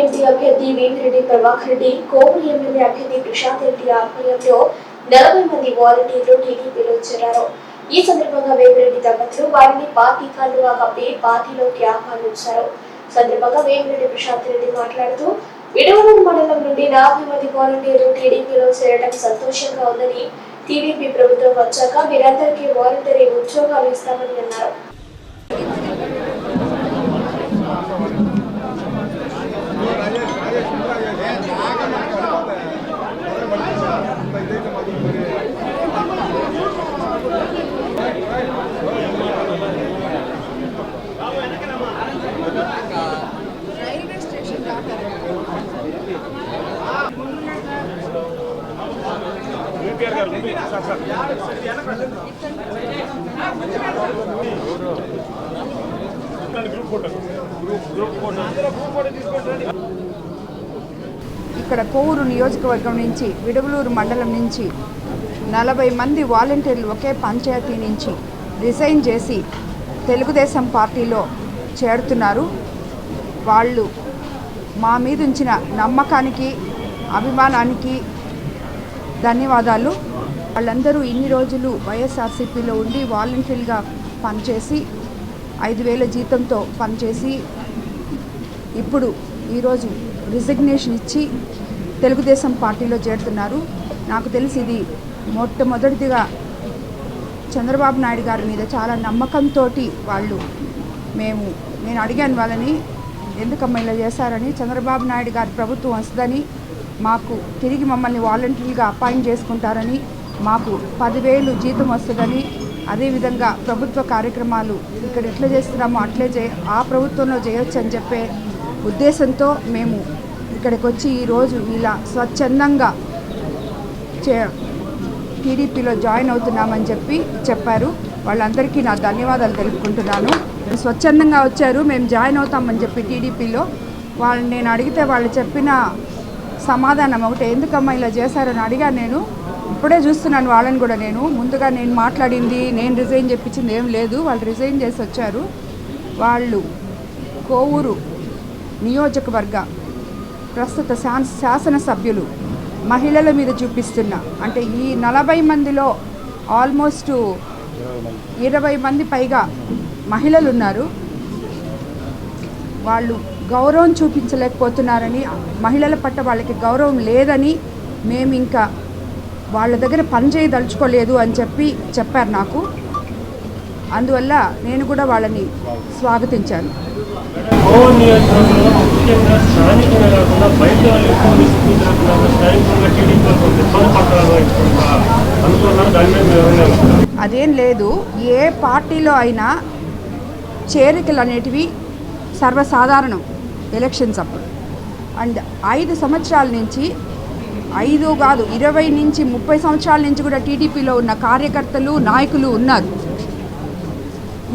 MP అభ్యర్థి Vemireddy Prabhakar Reddy Kovur MLA అభ్యర్థి ప్రశాంత్ రెడ్డి ఆధ్వర్యంలో నలభై మంది వాలంటీర్లు టీడీపీలో చేరారు. ఈ సందర్భంగా వేమిరెడ్డి దంపతులు వారిని పార్టీ కండువా కప్పి పార్టీలోకి ఆహ్వానించారు సందర్భంగా వేమిరెడ్డి ప్రశాంత్ రెడ్డి మాట్లాడుతూ విడవలూరు మండలం నుండి నలభై మంది వాలంటీర్లు టీడీపీలో చేరడం సంతోషంగా ఉందని టీడీపీ ప్రభుత్వం వచ్చాక మీరందరికీ వాలంటీర్ ఉద్యోగాలు ఇస్తామని అన్నారు. ఇక్కడ కోవూరు నియోజకవర్గం నుంచి విడవలూరు మండలం నుంచి నలభై మంది వాలంటీర్లు ఒకే పంచాయతీ నుంచి రిజైన్ చేసి తెలుగుదేశం పార్టీలో చేరుతున్నారు. వాళ్ళు మా మీద ఉంచిన నమ్మకానికి అభిమానానికి ధన్యవాదాలు. వాళ్ళందరూ ఇన్ని రోజులు వైఎస్ఆర్సీపీలో ఉండి వాలంటీర్గా పనిచేసి ఐదు వేల జీతంతో పనిచేసి ఇప్పుడు ఈరోజు రిజిగ్నేషన్ ఇచ్చి తెలుగుదేశం పార్టీలో చేరుతున్నారు. నాకు తెలిసి ఇది మొట్టమొదటిదిగా చంద్రబాబు నాయుడు గారి మీద చాలా నమ్మకంతో వాళ్ళు మేము నేను అడిగాను వాళ్ళని ఎందుకమ్మా ఇలా చేశారని? చంద్రబాబు నాయుడు గారి ప్రభుత్వం వస్తుందని మాకు తిరిగి మమ్మల్ని వాలంటీర్గా అపాయింట్ చేసుకుంటారని మాకు పదివేలు జీతం వస్తుందని అదేవిధంగా ప్రభుత్వ కార్యక్రమాలు ఇక్కడ ఎట్లా చేస్తున్నామో అట్లే చే ఆ ప్రభుత్వంలో చేయొచ్చు అని చెప్పే ఉద్దేశంతో మేము ఇక్కడికి వచ్చి ఈరోజు ఇలా స్వచ్ఛందంగా చే టీడీపీలో జాయిన్ అవుతున్నామని చెప్పి చెప్పారు. వాళ్ళందరికీ నా ధన్యవాదాలు తెలుపుకుంటున్నాను. స్వచ్ఛందంగా వచ్చారు మేము జాయిన్ అవుతామని చెప్పి టీడీపీలో. వాళ్ళు నేను అడిగితే వాళ్ళు చెప్పిన సమాధానం ఒకటి. ఎందుకమ్మా ఇలా చేశారని అడిగాను నేను. ఇప్పుడే చూస్తున్నాను వాళ్ళని కూడా నేను. ముందుగా నేను మాట్లాడింది నేను రిజైన్ చెప్పించింది ఏం లేదు. వాళ్ళు రిజైన్ చేసి వచ్చారు. వాళ్ళు కోవూరు నియోజకవర్గ ప్రస్తుత శాస శాసనసభ్యులు మహిళల మీద చూపిస్తున్న అంటే ఈ నలభై మందిలో ఆల్మోస్ట్ ఇరవై మంది పైగా మహిళలు ఉన్నారు. వాళ్ళు గౌరవం చూపించలేకపోతున్నారని మహిళల పట్ల వాళ్ళకి గౌరవం లేదని మేము ఇంకా వాళ్ళ దగ్గర పని చేయదలుచుకోలేదు అని చెప్పి చెప్పారు నాకు. అందువల్ల నేను కూడా వాళ్ళని స్వాగతించాను? అదేం లేదు. ఏ పార్టీలో అయినా చేరికలు అనేటివి సర్వసాధారణం. ఎలక్షన్స్ అప్పుడు అండ్ ఐదు సంవత్సరాల నుంచి ఐదు కాదు ఇరవై నుంచి ముప్పై సంవత్సరాల నుంచి కూడా టీడీపీలో ఉన్న కార్యకర్తలు నాయకులు ఉన్నారు.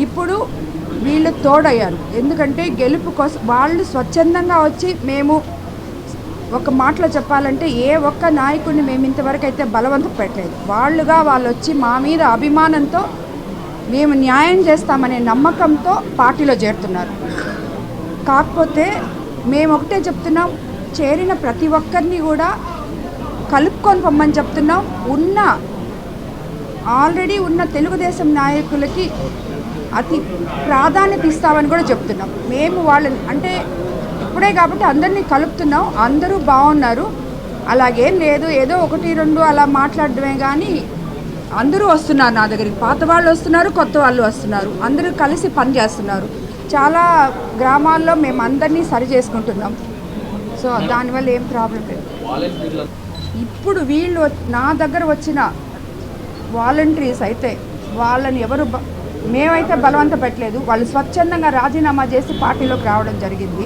ఇప్పుడు వీళ్ళు తోడయ్యారు. ఎందుకంటే గెలుపు కోసం వాళ్ళు స్వచ్ఛందంగా వచ్చి మేము ఒక మాటలో చెప్పాలంటే ఏ ఒక్క నాయకుడిని మేము ఇంతవరకు అయితే బలవంత పెట్టలేదు. వాళ్ళుగా వాళ్ళు వచ్చి మా మీద అభిమానంతో మేము న్యాయం చేస్తామనే నమ్మకంతో పార్టీలో చేరుతున్నారు. కాకపోతే మేము ఒకటే చెప్తున్నాం చేరిన ప్రతి ఒక్కరిని కూడా కలుపుకొని పొమ్మని చెప్తున్నాం. ఉన్న ఆల్రెడీ ఉన్న తెలుగుదేశం నాయకులకి అతి ప్రాధాన్యత ఇస్తామని కూడా చెప్తున్నాం. మేము వాళ్ళని అంటే ఇప్పుడే కాబట్టి అందరినీ కలుపుతున్నాం అందరూ బాగున్నారు. అలాగేం లేదు ఏదో ఒకటి రెండు అలా మాట్లాడడమే కానీ అందరూ వస్తున్నారు నా దగ్గరికి. పాత వాళ్ళు వస్తున్నారు కొత్త వాళ్ళు వస్తున్నారు. అందరూ కలిసి పని చేస్తున్నారు చాలా గ్రామాల్లో మేము అందరినీ సరి చేసుకుంటున్నాం. సో దానివల్ల ఏం ప్రాబ్లం లేదు. ఇప్పుడు వీళ్ళు నా దగ్గర వచ్చిన వాలంటీర్స్ అయితే వాళ్ళని ఎవరు మేమైతే బలవంత పెట్టలేదు. వాళ్ళు స్వచ్ఛందంగా రాజీనామా చేసి పార్టీలోకి రావడం జరిగింది.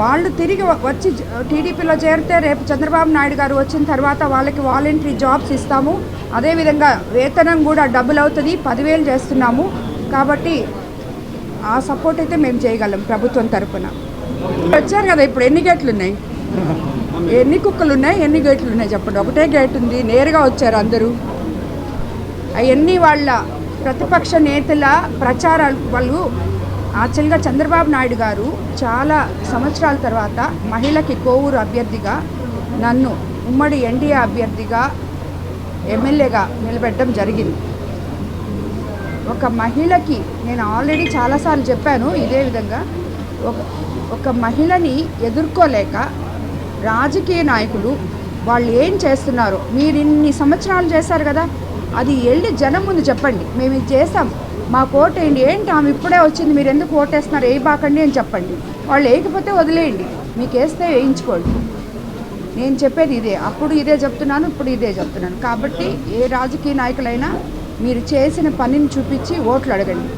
వాళ్ళు తిరిగి వచ్చి టీడీపీలో చేరితే రేపు చంద్రబాబు నాయుడు గారు వచ్చిన తర్వాత వాళ్ళకి వాలంటరీ జాబ్స్ ఇస్తాము. అదేవిధంగా వేతనం కూడా డబ్బులు అవుతుంది. పదివేలు చేస్తున్నాము. కాబట్టి ఆ సపోర్ట్ అయితే మేము చేయగలం ప్రభుత్వం తరపున. వచ్చారు కదా ఇప్పుడు ఎన్ని గేట్లు ఉన్నాయి ఎన్ని కుక్కలు ఉన్నాయి ఎన్ని గేట్లు ఉన్నాయి చెప్పండి. ఒకటే గేట్ ఉంది నేరుగా వచ్చారు అందరూ. అవన్నీ వాళ్ళ ప్రతిపక్ష నేతల ప్రచారాలు. వాళ్ళు యాక్చువల్గా చంద్రబాబు నాయుడు గారు చాలా సంవత్సరాల తర్వాత మహిళకి కోవూరు అభ్యర్థిగా నన్ను ఉమ్మడి ఎన్డీఏ అభ్యర్థిగా ఎమ్మెల్యేగా నిలబెట్టడం జరిగింది. ఒక మహిళకి నేను ఆల్రెడీ చాలాసార్లు చెప్పాను ఇదే విధంగా. ఒక ఒక మహిళని ఎదుర్కోలేక రాజకీయ నాయకులు వాళ్ళు ఏం చేస్తున్నారో మీరు ఇన్ని సంవత్సరాలు చేశారు కదా అది వెళ్ళి జనం ముందు చెప్పండి. మేము ఇది చేసాం మా ఓటేయండి ఏంటి? ఆమె ఇప్పుడే వచ్చింది మీరు ఎందుకు ఓటేస్తున్నారు? బాకండి అని చెప్పండి. వాళ్ళు వేయకపోతే వదిలేయండి. మీకు వేస్తే వేయించుకోండి. నేను చెప్పేది ఇదే. అప్పుడు ఇదే చెప్తున్నాను ఇప్పుడు ఇదే చెప్తున్నాను. కాబట్టి ఏ రాజకీయ నాయకులైనా మీరు చేసిన పనిని చూపించి ఓట్లు అడగండి.